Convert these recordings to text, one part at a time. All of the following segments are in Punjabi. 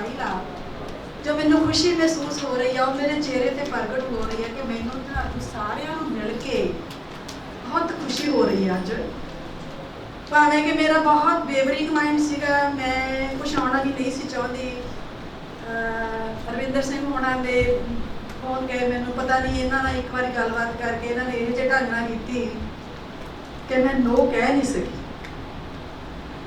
ਸਮਾਈਲ ਆ ਜੋ ਮੈਨੂੰ ਖੁਸ਼ੀ ਮਹਿਸੂਸ ਹੋ ਰਹੀ ਆ, ਉਹ ਮੇਰੇ ਚਿਹਰੇ ਤੇ ਪ੍ਰਗਟ ਹੋ ਰਹੀ ਆ ਕਿ ਮੈਨੂੰ ਤੁਹਾਨੂੰ ਸਾਰਿਆਂ ਨੂੰ ਮਿਲ ਕੇ ਬਹੁਤ ਖੁਸ਼ੀ ਹੋ ਰਹੀ ਆ ਅੱਜ। ਭਾਵੇਂ ਕਿ ਮੇਰਾ ਬਹੁਤ ਬੇਵਰਿੰਗ ਮਾਈਂਡ ਸੀਗਾ, ਮੈਂ ਕੁਛ ਆਉਣਾ ਵੀ ਨਹੀਂ ਸੀ ਚਾਹੁੰਦੀ। ਅਹ ਰਵਿੰਦਰ ਸਿੰਘ ਹੋਣਾ ਦੇ ਫੋਨ ਗਏ, ਮੈਨੂੰ ਪਤਾ ਨਹੀਂ ਇਹਨਾਂ ਨਾਲ ਇੱਕ ਵਾਰੀ ਗੱਲਬਾਤ ਕਰਕੇ ਇਹਨਾਂ ਨੇ ਇਹ ਜਿਹੇ ਢੰਗ ਨਾਲ ਕੀਤੀ ਕਿ ਮੈਂ ਨੋ ਕਹਿ ਨਹੀਂ ਸਕੀ।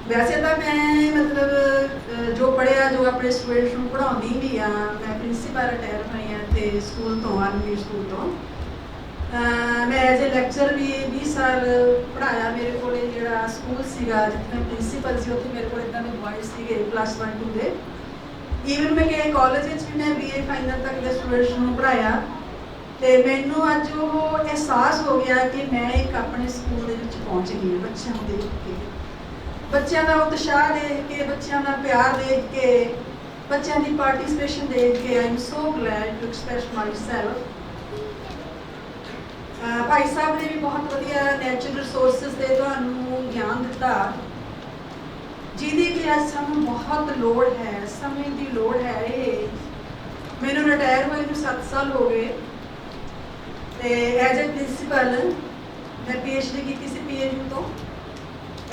ਵੈਸੇ ਤਾਂ ਮੈਂ ਮਤਲਬ ਜੋ ਪੜਿਆ ਜੋ ਆਪਣੇ ਸਟੂਡੈਂਟਸ ਨੂੰ ਪੜਾਉਂਦੀ ਵੀ ਆ ਮੈਂ ਪ੍ਰਿੰਸੀਪਲ ਰਿਟਾਇਰ ਹੋਈ ਆ ਤੇ ਸਕੂਲ ਤੋਂ ਆਰਮੀ ਸਕੂਲ ਤੋਂ। ਅਹ, ਮੈਂ ਐਜ਼ ਅ ਲੈਕਚਰ ਵੀ 20 ਸਾਲ ਪੜਾਇਆ ਮੇਰੇ ਕੋਲੇ ਜਿਹੜਾ ਸਕੂਲ ਸੀਗਾ ਜਿੱਥੇ ਮੈਂ ਪ੍ਰਿੰਸੀਪਲ ਸੀ ਉੱਥੇ ਮੇਰੇ ਕੋਲ ਇਦਾਂ ਦੇ ਬॉयਜ਼ ਸੀਗੇ ਪਲੱਸ 1 2 ਦੇ। ਈਵਨ ਮੈਂ ਕਿ ਕਾਲਜ ਵਿੱਚ ਵੀ ਮੈਂ ਬੀਏ ਫਾਈਨਲ ਤੱਕ ਦੇ ਸਟੂਡੈਂਟਸ ਨੂੰ ਪੜਾਇਆ ਤੇ ਮੈਨੂੰ ਅੱਜ ਉਹ ਅਹਿਸਾਸ ਹੋ ਗਿਆ ਕਿ ਮੈਂ ਇੱਕ ਆਪਣੇ ਸਕੂਲ ਦੇ ਵਿੱਚ ਪਹੁੰਚ ਗਈ ਹਾਂ ਬੱਚਿਆਂ ਨੂੰ ਦੇਖ ਕੇ। ਬੱਚਿਆਂ ਦਾ ਉਤਸ਼ਾਹ ਦੇਖ ਕੇ, ਬੱਚਿਆਂ ਦਾ ਪਿਆਰ ਦੇਖ ਕੇ, ਬੱਚਿਆਂ ਦੀ ਪਾਰਟਿਸਿਪੇਸ਼ਨ ਦੇਖ ਕੇ I am so glad to express myself ਭਾਈ ਸਾਹਿਬ ਨੇ ਵੀ ਬਹੁਤ ਵਧੀਆ ਨੈਚੁਰਲ ਰਿਸੋਰਸਸ ਦੇ ਤੁਹਾਨੂੰ ਗਿਆਨ ਦਿੱਤਾ। ਜਿਹਦੀ ਕਿ ਅੱਜ ਸਾਨੂੰ ਬਹੁਤ ਲੋੜ ਹੈ, ਸਮੇਂ ਦੀ ਲੋੜ ਹੈ ਇਹ। ਮੈਨੂੰ ਰਿਟਾਇਰ ਹੋਏ ਨੂੰ 7 ਸਾਲ ਹੋ ਗਏ। ਤੇ ਐਜ਼ ਅ ਪ੍ਰਿੰਸੀਪਲ ਮੈਂ ਪੀਐਚਡੀ ਕੀਤੀ ਸੀ ਪੀਐਯੂ ਤੋਂ।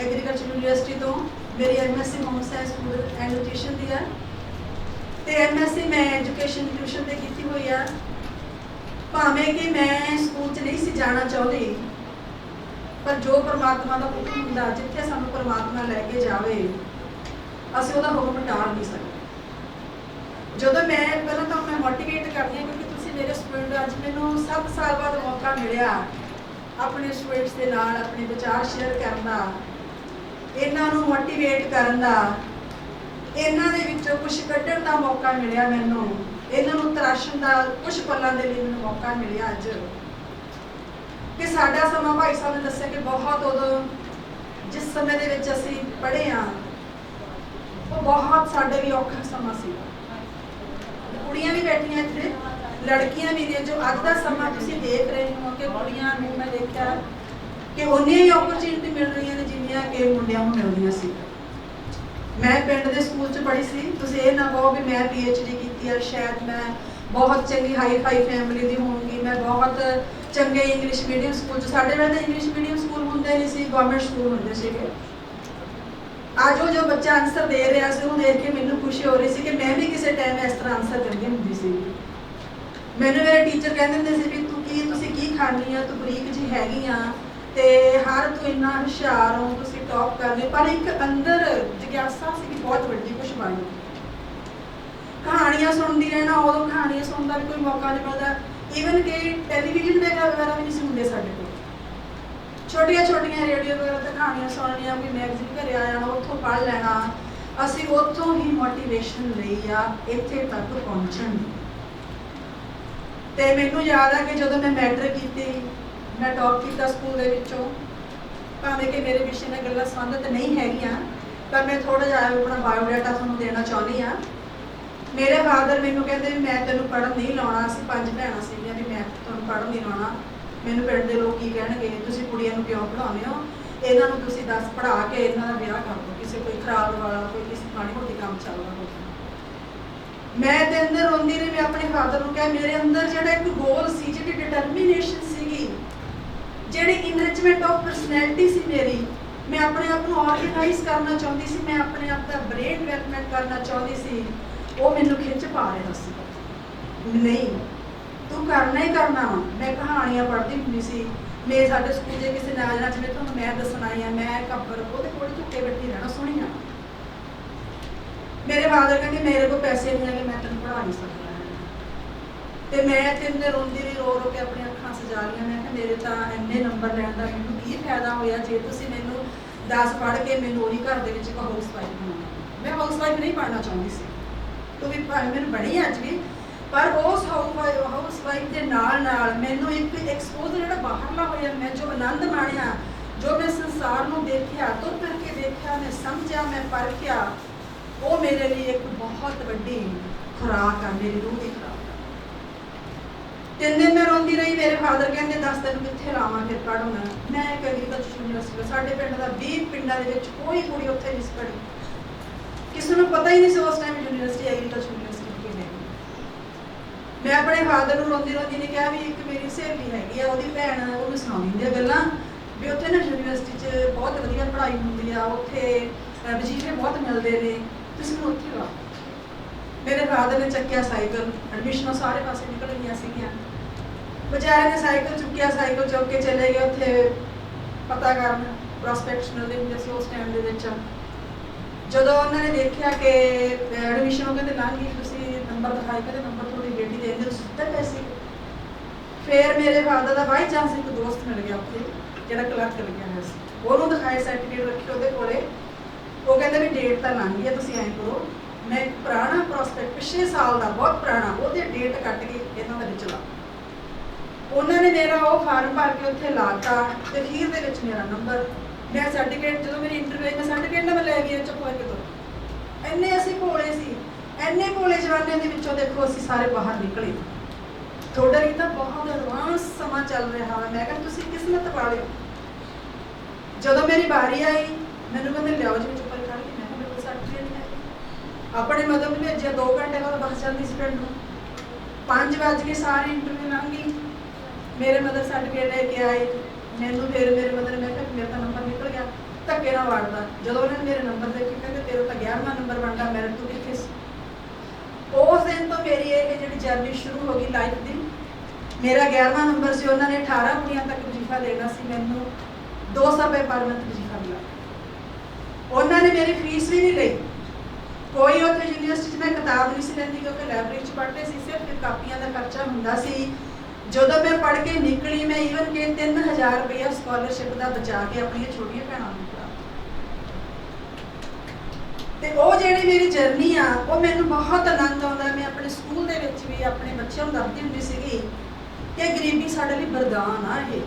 ਐਗਰੀਕਲਚਰ ਯੂਨੀਵਰਸਿਟੀ ਤੋਂ ਮੇਰੀ MSc home science food and nutrition ਦੀ ਹੈ ਤੇ ਐਮਐਸਸੀ ਮੈਂ ਐਜੂਕੇਸ਼ਨ ਟਿਊਸ਼ਨ ਤੇ ਕੀਤੀ ਹੋਈ ਆ। ਭਾਵੇਂ ਕਿ ਮੈਂ ਸਕੂਲ 'ਚ ਨਹੀਂ ਸੀ ਜਾਣਾ ਚਾਹੁੰਦੀ, ਪਰ ਜੋ ਪਰਮਾਤਮਾ ਦਾ ਹੁਕਮ ਹੁੰਦਾ, ਜਿੱਥੇ ਸਾਨੂੰ ਪਰਮਾਤਮਾ ਲੈ ਕੇ ਜਾਵੇ, ਅਸੀਂ ਉਹਦਾ ਹੁਕਮ ਟਾਲ ਨਹੀਂ ਸਕਦੇ। ਜਦੋਂ ਮੈਂ, ਪਹਿਲਾਂ ਤਾਂ ਮੈਂ ਮੋਟੀਵੇਟ ਕਰਦੀ ਹਾਂ ਕਿਉਂਕਿ ਤੁਸੀਂ ਮੇਰੇ ਸਟੂਡੈਂਟ ਅੱਜ ਮੈਨੂੰ 7 ਸਾਲ ਬਾਅਦ ਮੌਕਾ ਮਿਲਿਆ, ਆਪਣੇ ਸਟੂਡੈਂਟਸ ਦੇ ਨਾਲ, ਆਪਣੇ ਵਿਚਾਰ ਸ਼ੇਅਰ ਕਰਨ ਦਾ। ਇਹਨਾਂ ਨੂੰ ਮੋਟੀਵੇਟ ਕਰਨ ਦਾ, ਇਹਨਾਂ ਦੇ ਵਿੱਚੋਂ ਕੁਝ ਕੱਢਣ ਦਾ ਮੌਕਾ ਮਿਲਿਆ ਮੈਨੂੰ। ਇਹਨਾਂ ਨੂੰ ਤਰਾਸ਼ਣ ਦਾ ਕੁਝ ਪਲਾਂ ਦੇ ਲਈ ਮੈਨੂੰ ਮੌਕਾ ਮਿਲਿਆ ਅੱਜ। ਕਿ ਸਾਡਾ ਸਮਾਂ ਭਾਈ ਸਾਹਿਬ ਨੇ ਦੱਸਿਆ ਕਿ ਬਹੁਤ ਉਦੋਂ ਜਿਸ ਸਮੇਂ ਦੇ ਵਿੱਚ ਅਸੀਂ ਪੜ੍ਹੇ ਆ ਉਹ ਬਹੁਤ ਸਾਡੇ ਲਈ ਔਖਾ ਸਮਾਂ ਸੀ। ਕੁੜੀਆਂ ਵੀ ਬੈਠੀਆਂ ਇੱਥੇ, ਲੜਕੀਆਂ ਵੀ ਨੇ, ਜੋ ਅੱਜ ਦਾ ਸਮਾਂ ਤੁਸੀਂ ਦੇਖ ਰਹੇ ਹੋ ਕਿ ਕੁੜੀਆਂ ਨੂੰ ਮੈਂ ਦੇਖਿਆ ਕਿ ਉਹਨੀਆਂ ਹੀ ਓਪਰਚੁਨਿਟੀ ਮਿਲ ਰਹੀਆਂ ਨੇ ਜਿੰਨੀਆਂ ਕਿ ਮੁੰਡਿਆਂ ਨੂੰ ਮਿਲਦੀਆਂ ਸੀ। ਮੈਂ ਪਿੰਡ ਦੇ ਸਕੂਲ 'ਚ ਪੜ੍ਹੀ ਸੀ। ਤੁਸੀਂ ਇਹ ਨਾ ਕਹੋ ਵੀ ਮੈਂ ਡੀ ਕੀਤੀ ਹੈ ਸ਼ਾਇਦ ਮੈਂ ਬਹੁਤ ਚੰਗੀ ਹਾਈ ਫਾਈ ਫੈਮਿਲੀ ਦੀ ਹੋਊਂਗੀ। ਮੈਂ ਬਹੁਤ ਚੰਗੇ ਇੰਗਲਿਸ਼ ਮੀਡੀਅਮ ਸਕੂਲ 'ਚ, ਸਾਡੇ ਵੇਲੇ ਤਾਂ ਇੰਗਲਿਸ਼ ਮੀਡੀਅਮ ਸਕੂਲ ਹੁੰਦੇ ਨਹੀਂ ਸੀ ਗਵਰਨਮੈਂਟ ਸਕੂਲ ਹੁੰਦੇ ਸੀਗੇ। ਅੱਜ ਉਹ ਜੋ ਬੱਚਾ ਆਨਸਰ ਦੇ ਰਿਹਾ ਸੀ, ਉਹ ਦੇਖ ਕੇ ਮੈਨੂੰ ਖੁਸ਼ੀ ਹੋ ਰਹੀ ਸੀ ਕਿ ਮੈਂ ਵੀ ਕਿਸੇ ਟਾਈਮ ਇਸ ਤਰ੍ਹਾਂ ਆਨਸਰ ਦਿੰਦੀ ਹੁੰਦੀ ਸੀ। ਮੈਨੂੰ ਮੇਰੇ ਟੀਚਰ ਕਹਿੰਦੇ ਹੁੰਦੇ ਸੀ ਵੀ ਤੂੰ ਕੀ, ਤੁਸੀਂ ਕੀ ਖਾਣੀ ਆ? ਤੂੰ ਬਰੀਕ ਜੀ ਹੈਗੀ ਆ। ਤੇ ਹਰ ਤੂੰ ਇੰਨਾ ਹੁਸ਼ਿਆਰ ਹੋ, ਤੁਸੀਂ ਟੌਪ ਕਰਨੇ ਪਰ ਇੱਕ ਅੰਦਰ ਜਿਗਿਆਸਾ ਸੀ ਕਿ ਬਹੁਤ ਵੱਡੀ ਕੁਝ ਬਣੀ ਕਹਾਣੀਆਂ ਸੁਣਦੀ ਰਹਿਣਾ, ਉਦੋਂ ਕਹਾਣੀਆਂ ਸੁਣਨ ਦਾ ਵੀ ਕੋਈ ਮੌਕਾ ਨਹੀਂ ਮਿਲਦਾ। ਈਵਨ ਕਿ ਟੈਲੀਵਿਜ਼ਨ ਦੇ ਵਗੈਰਾ ਵੀ ਨਹੀਂ ਸੀ ਸਾਡੇ ਕੋਲ। ਛੋਟੀਆਂ ਛੋਟੀਆਂ ਰੇਡੀਓ ਵਗੈਰਾ ਤੇ ਕਹਾਣੀਆਂ ਸੁਣਨੀਆਂ ਕੋਈ ਮੈਗਜ਼ੀਨ ਘਰੇ ਆ ਜਾਣਾ, ਉੱਥੋਂ ਪੜ੍ਹ ਲੈਣਾ। ਅਸੀਂ ਉੱਥੋਂ ਹੀ ਮੋਟੀਵੇਸ਼ਨ ਲਈ ਆ, ਇੱਥੇ ਤੱਕ ਪਹੁੰਚਣ ਦੀ। ਤੇ ਮੈਨੂੰ ਯਾਦ ਆ ਕਿ ਜਦੋਂ ਮੈਂ ਮੈਟਰ ਕੀਤੀ ਮੈਂ ਟੌਪ ਕੀਤਾ ਸਕੂਲ ਦੇ ਵਿੱਚੋਂ। ਭਾਵੇਂ ਕਿ ਮੇਰੇ ਵਿਸ਼ੇ ਨਾਲ ਗੱਲਾਂ ਸੰਬੰਧਿਤ ਨਹੀਂ ਹੈਗੀਆਂ, ਪਰ ਮੈਂ ਥੋੜਾ ਜਿਹਾ ਆਪਣਾ ਬਾਇਓਡਾਟਾ ਤੁਹਾਨੂੰ ਦੇਣਾ ਚਾਹੁੰਦੀ ਆ ਮੇਰੇ ਫਾਦਰ ਮੈਨੂੰ ਕਹਿੰਦੇ ਵੀ ਮੈਂ ਤੈਨੂੰ ਪੜ੍ਹਨ ਨਹੀਂ ਲਾਉਣਾ, ਅਸੀਂ ਪੰਜ ਭੈਣਾਂ ਸੀਗੀਆਂ ਵੀ ਮੈਂ ਤੁਹਾਨੂੰ ਪੜ੍ਹਨ ਨਹੀਂ ਲਾਉਣਾ। ਮੈਨੂੰ ਪਿੰਡ ਦੇ ਲੋਕ ਕੀ ਕਹਿਣਗੇ, ਤੁਸੀਂ ਕੁੜੀਆਂ ਨੂੰ ਕਿਉਂ ਪੜ੍ਹਾਉਂਦੇ ਹੋ? ਇਹਨਾਂ ਨੂੰ ਤੁਸੀਂ ਦੱਸ ਪੜ੍ਹਾ ਕੇ ਇਹਨਾਂ ਦਾ ਵਿਆਹ ਕਰ ਦਿਓ, ਕਿਸੇ ਕੋਈ ਖਰਾਬ ਵਾਲਾ, ਕੋਈ ਕਿਸੇ ਮਾੜੀ ਮੋਟੀ ਕੰਮ ਚੱਲਦਾ ਹੋਵੇ। ਮੈਂ ਤੇ ਅੰਦਰ ਰੋਂਦੀ ਰਹੀ, ਮੈਂ ਆਪਣੇ ਫਾਦਰ ਨੂੰ ਕਿਹਾ, ਮੇਰੇ ਅੰਦਰ ਜਿਹੜਾ ਇੱਕ ਗੋਲ ਸੀ, ਜਿਹੜੀ ਡਿਟਰਮੀਨੇਸ਼ਨ ਸੀਗੀ ਜਿਹੜੀ ਇਨਰਿਚਮੈਂਟ ਆਫ ਪਰਸਨੈਲਿਟੀ ਸੀ ਮੇਰੀ, ਮੈਂ ਆਪਣੇ ਆਪ ਨੂੰ ਆਰਗੇਨਾਈਜ਼ ਕਰਨਾ ਚਾਹੁੰਦੀ ਸੀ, ਮੈਂ ਆਪਣੇ ਆਪ ਦਾ ਬ੍ਰੇਨ ਡਿਵੈਲਪਮੈਂਟ ਕਰਨਾ ਚਾਹੁੰਦੀ ਸੀ, ਉਹ ਮੈਨੂੰ ਖਿੱਚ ਪਾ ਰਿਹਾ ਸੀ। ਨਹੀਂ, ਤੂੰ ਕਰਨਾ ਹੀ ਕਰਨਾ ਵਾ। ਮੈਂ ਕਹਾਣੀਆਂ ਪੜ੍ਹਦੀ ਹੁੰਦੀ ਸੀ, ਮੈਂ ਸਾਡੇ ਸਕੂਲ ਦੇ ਕਿਸੇ ਨਾਲ ਜਾਣਾ ਜਿਵੇਂ ਤੁਹਾਨੂੰ ਮੈਂ ਦੱਸਣਾ ਆਈ ਆ, ਮੈਂ ਕੱਬਰ ਉਹਦੇ ਕੋਲ ਝੁੱਕੇ ਬੈਠੀ ਰਹਿਣਾ ਸੁਣੀ ਨਾ ਮੇਰੇ ਫਾਦਰ ਕਹਿੰਦੇ, ਮੇਰੇ ਕੋਲ ਪੈਸੇ ਨਹੀਂ ਹੈਗੇ, ਮੈਂ ਤੈਨੂੰ ਪੜ੍ਹਾ ਨਹੀਂ ਸਕਦਾ। ਤੇ ਮੈਂ ਤਿੰਨ ਦਿਨ ਰੋਂਦੀ ਰਹੀ ਰੋ ਰੋ ਕੇ ਆਪਣੀਆਂ ਅੱਖਾਂ ਸਜਾ ਲਈਆਂ। ਮੈਂ ਕਿਹਾ ਮੇਰੇ ਤਾਂ ਇੰਨੇ ਨੰਬਰ ਲੈਣ ਦਾ ਮੈਨੂੰ ਕੀ ਫਾਇਦਾ ਹੋਇਆ? ਜੇ ਤੁਸੀਂ ਮੈਨੂੰ 10 ਪੜ੍ਹ ਕੇ ਮੈਨੂੰ ਉਹੀ ਘਰ ਦੇ ਵਿੱਚ ਇੱਕ ਹਾਊਸ ਵਾਈਫ ਬਣਾਉਣਾ ਮੈਂ ਹਾਊਸ ਵਾਈਫ ਨਹੀਂ ਪੜ੍ਹਨਾ ਚਾਹੁੰਦੀ ਸੀ। ਤੂੰ ਵੀ ਮੈਨੂੰ ਬਣੀ ਅੱਜ ਵੀ, ਪਰ ਉਸ ਹਾਊਸ ਵਾਈਫ ਦੇ ਨਾਲ ਨਾਲ ਮੈਨੂੰ ਇੱਕ ਐਕਸਪੋਜ਼ਰ ਜਿਹੜਾ ਬਾਹਰਲਾ ਹੋਇਆ, ਮੈਂ ਜੋ ਆਨੰਦ ਮਾਣਿਆ, ਜੋ ਮੈਂ ਸੰਸਾਰ ਨੂੰ ਦੇਖਿਆ, ਤੁਰ ਫਿਰ ਕੇ ਦੇਖਿਆ, ਮੈਂ ਸਮਝਿਆ, ਮੈਂ ਪਰਖਿਆ, ਉਹ ਮੇਰੇ ਲਈ ਇੱਕ ਬਹੁਤ ਵੱਡੀ ਖੁਰਾਕ ਆ, ਮੇਰੀ ਰੂਹ ਦੀ ਖੁਰਾਕ। ਤਿੰਨ ਦਿਨ ਮੈਂ ਰੋਂਦੀ ਰਹੀ ਮੇਰੇ ਫਾਦਰ ਕਹਿੰਦੇ ਦੱਸ ਤੈਨੂੰ ਕਿੱਥੇ ਲਾਵਾਂ ਫਿਰ ਪੜ੍ਹਨਾ ਮੈਂ ਇੱਕ ਐਗਰੀਕਲਚਰ ਯੂਨੀਵਰਸਿਟੀ ਸਾਡੇ ਪਿੰਡ ਦਾ 20 ਪਿੰਡਾਂ ਦੇ ਵਿੱਚ ਕੋਈ ਕੁੜੀ ਉੱਥੇ ਨਹੀਂ ਸੀ ਪੜ੍ਹੀ। ਕਿਸੇ ਨੂੰ ਪਤਾ ਹੀ ਨਹੀਂ ਸੀ ਉਸ ਟਾਈਮ ਯੂਨੀਵਰਸਿਟੀ ਐਗਰੀਕਲਚਰ ਯੂਨੀਵਰਸਿਟੀ ਮੈਂ ਆਪਣੇ ਫਾਦਰ ਨੂੰ ਰੋਂਦੀ ਰੋਂਦੀ ਨੇ ਕਿਹਾ ਵੀ ਇੱਕ ਮੇਰੀ ਸਹੇਲੀ ਹੈਗੀ ਆ ਉਹਦੀ ਭੈਣ ਉਹਨੂੰ ਸੁਣਾਉਂਦੀ ਹੁੰਦੀ ਆ ਗੱਲਾਂ। ਵੀ ਉੱਥੇ ਨਾ ਯੂਨੀਵਰਸਿਟੀ 'ਚ ਬਹੁਤ ਵਧੀਆ ਪੜ੍ਹਾਈ ਹੁੰਦੀ ਆ ਉੱਥੇ ਅਹ, ਵਜ਼ੀਫੇ ਬਹੁਤ ਮਿਲਦੇ ਨੇ ਤੁਸੀਂ ਮੈਨੂੰ ਉੱਥੇ ਲਾ ਮੇਰੇ ਫਾਦਰ ਨੇ ਚੱਕਿਆ ਸਾਈਕਲ ਐਡਮਿਸ਼ਨਾਂ ਸਾਰੇ ਪਾਸੇ ਨਿਕਲ ਗਈਆਂ ਸੀਗੀਆਂ। ਵਿਚਾਰੇ ਨੇ ਸਾਈਕਲ ਚੁੱਕਿਆ, ਸਾਈਕਲ ਚੁੱਕ ਕੇ ਚਲੇ ਗਏ ਉੱਥੇ। ਪਤਾ ਕਰਨ ਪ੍ਰੋਸਪੈਕਟਸ ਮਿਲਦੇ ਹੁੰਦੇ ਸੀ ਉਸ ਟਾਈਮ ਦੇ ਵਿੱਚ ਜਦੋਂ ਉਹਨਾਂ ਨੇ ਦੇਖਿਆ ਕਿ ਐਡਮਿਸ਼ਨ ਉਹ ਕਹਿੰਦੇ, ਲੰਘ ਗਈ, ਤੁਸੀਂ ਨੰਬਰ ਦਿਖਾਈ, ਕਹਿੰਦੇ ਨੰਬਰ ਤੁਹਾਡੀ ਬੇਟੀ ਦੇ ਅੰਦਰ ਸੁੱਤਾ ਪਿਆ ਸੀ। ਫਿਰ ਮੇਰੇ ਫਾਦਰ ਦਾ ਬਾਈ ਚਾਂਸ ਇੱਕ ਦੋਸਤ ਮਿਲ ਗਿਆ ਉੱਥੇ, ਜਿਹੜਾ ਕਲਰਕ ਲੱਗਿਆ ਹੋਇਆ ਸੀ। ਉਹਨੂੰ ਦਿਖਾਏ ਸਰਟੀਫਿਕੇਟ ਰੱਖੇ ਉਹਦੇ ਕੋਲੇ। ਉਹ ਕਹਿੰਦੇ ਵੀ ਡੇਟ ਤਾਂ ਲੰਘ ਗਈ ਹੈ, ਤੁਸੀਂ ਐਂ ਕਰੋ। ਮੈਂ ਪੁਰਾਣਾ ਪ੍ਰੋਸਪੈਕਟ ਪਿਛਲੇ ਸਾਲ ਦਾ, ਬਹੁਤ ਪੁਰਾਣਾ, ਉਹਦੇ ਡੇਟ ਕੱਟ ਕੇ ਇਹਨਾਂ ਦੇ ਵਿੱਚ ਲਾ। ਉਹਨਾਂ ਨੇ ਮੇਰਾ ਉਹ ਫਾਰਮ ਭਰ ਕੇ ਉੱਥੇ ਲਾਤਾ ਤੇ ਅਖੀਰ ਦੇ ਵਿੱਚ ਮੇਰਾ ਨੰਬਰ ਮੈਂ ਸਰਟੀਫਿਕੇਟ ਜਦੋਂ ਮੇਰੀ ਇੰਟਰਵਿਊ ਮੈਂ ਸਰਟੀਫਿਕੇਟ ਨੰਬਰ ਲੈ ਗਈ ਚੁੱਪ ਹੋਏ ਤੋਂ ਇੰਨੇ ਅਸੀਂ ਭੋਲੇ ਸੀ, ਇੰਨੇ ਭੋਲੇ ਜਵਾਨਾਂ ਦੇ ਵਿੱਚੋਂ ਦੇਖੋ ਅਸੀਂ ਸਾਰੇ ਬਾਹਰ ਨਿਕਲੇ। ਤੁਹਾਡਾ ਵੀ ਤਾਂ ਬਹੁਤ ਐਡਵਾਂਸ ਸਮਾਂ ਚੱਲ ਰਿਹਾ ਵਾ। ਮੈਂ ਕਹਿੰਦਾ ਤੁਸੀਂ ਕਿਸਮਤ ਵਾਲੇ ਹੋ ਜਦੋਂ ਮੇਰੀ ਵਾਰੀ ਆਈ, ਮੈਨੂੰ ਕਹਿੰਦੇ, ਲਿਆਓ ਜੀ, ਚੁੱਪ ਕਰਕੇ ਖੜ ਕੇ ਮੈਂ ਕਿਹਾ, ਮੇਰੇ ਕੋਲ ਸਰਟੀਫਿਕੇਟ ਨਹੀਂ ਹੈ ਆਪਣੇ ਮਦਦ ਨੂੰ ਭੇਜਿਆ 2 ਘੰਟੇ ਬਾਅਦ ਬੱਸ ਜਾਂਦੀ ਸੀ ਪਿੰਡ ਨੂੰ। 5 ਵਜੇ ਕੇ ਸਾਰੇ ਇੰਟਰਵਿਊ ਲੰਘ ਗਈ ਮੇਰੇ ਮਦਰ ਸਰਟੀਫਿਕੇਟ ਲੈ ਕੇ ਆਏ। ਮੈਨੂੰ ਫਿਰ ਮੇਰੇ ਮਦਰ ਨੇ ਕਿਹਾ, ਮੇਰਾ ਤਾਂ ਨੰਬਰ ਨਿਕਲ ਗਿਆ। ਧੱਕੇ ਨਾਲ ਵੜਦਾ। ਜਦੋਂ ਉਹਨਾਂ ਨੇ ਮੇਰੇ ਨੰਬਰ ਦੇਖੇ ਕਹਿੰਦੇ ਤੇਰਾ ਤਾਂ 11ਵਾਂ ਨੰਬਰ ਬਣਦਾ ਮੇਰੇ ਤੂੰ ਕਿੱਥੇ ਸੀ? ਉਸ ਦਿਨ ਤੋਂ ਮੇਰੀ ਇਹ ਜਿਹੜੀ ਜਰਨੀ ਸ਼ੁਰੂ ਹੋ ਗਈ ਲਾਈਫ ਦੀ, ਮੇਰਾ 11ਵਾਂ ਨੰਬਰ ਸੀ। ਉਹਨਾਂ ਨੇ 18 ਕੁੜੀਆਂ ਤੱਕ ਵਜ਼ੀਫਾ ਦੇਣਾ ਸੀ। ਮੈਨੂੰ 200 ਰੁਪਏ ਪਰ ਮੰਥ ਵਜ਼ੀਫਾ ਮਿਲਾ ਉਹਨਾਂ ਨੇ ਮੇਰੀ ਫੀਸ ਵੀ ਨਹੀਂ ਲਈ। ਕੋਈ ਉੱਥੇ ਯੂਨੀਵਰਸਿਟੀ 'ਚ ਮੈਂ ਕਿਤਾਬ ਨਹੀਂ ਸੀ ਲੈਂਦੀ ਕਿਉਂਕਿ ਲਾਇਬ੍ਰੇਰੀ 'ਚ ਪੜ੍ਹਦੇ ਸੀ। ਸਿਰਫ ਕਾਪੀਆਂ ਦਾ ਖਰਚਾ ਹੁੰਦਾ ਸੀ। ਜਦੋਂ ਮੈਂ ਪੜ੍ਹ ਕੇ ਨਿਕਲੀ, ਮੈਂ ਈਵਨ ਕਿ 3000 ਰੁਪਏ ਸਕਾਲਰਸ਼ਿਪ ਦਾ ਬਚਾ ਕੇ ਆਪਣੀਆਂ ਛੋਟੀਆਂ ਭੈਣਾਂ ਨੂੰ ਤੇ ਉਹ ਜਿਹੜੀ ਮੇਰੀ ਜਰਨੀ ਆ, ਉਹ ਮੈਨੂੰ ਬਹੁਤ ਆਨੰਦ ਆਉਂਦਾ। ਮੈਂ ਆਪਣੇ ਸਕੂਲ ਦੇ ਵਿੱਚ ਵੀ ਆਪਣੇ ਬੱਚਿਆਂ ਨੂੰ ਦੱਸਦੀ ਹੁੰਦੀ ਸੀਗੀ ਕਿ ਗਰੀਬੀ ਸਾਡੇ ਲਈ ਵਰਦਾਨ ਆ ਇਹ।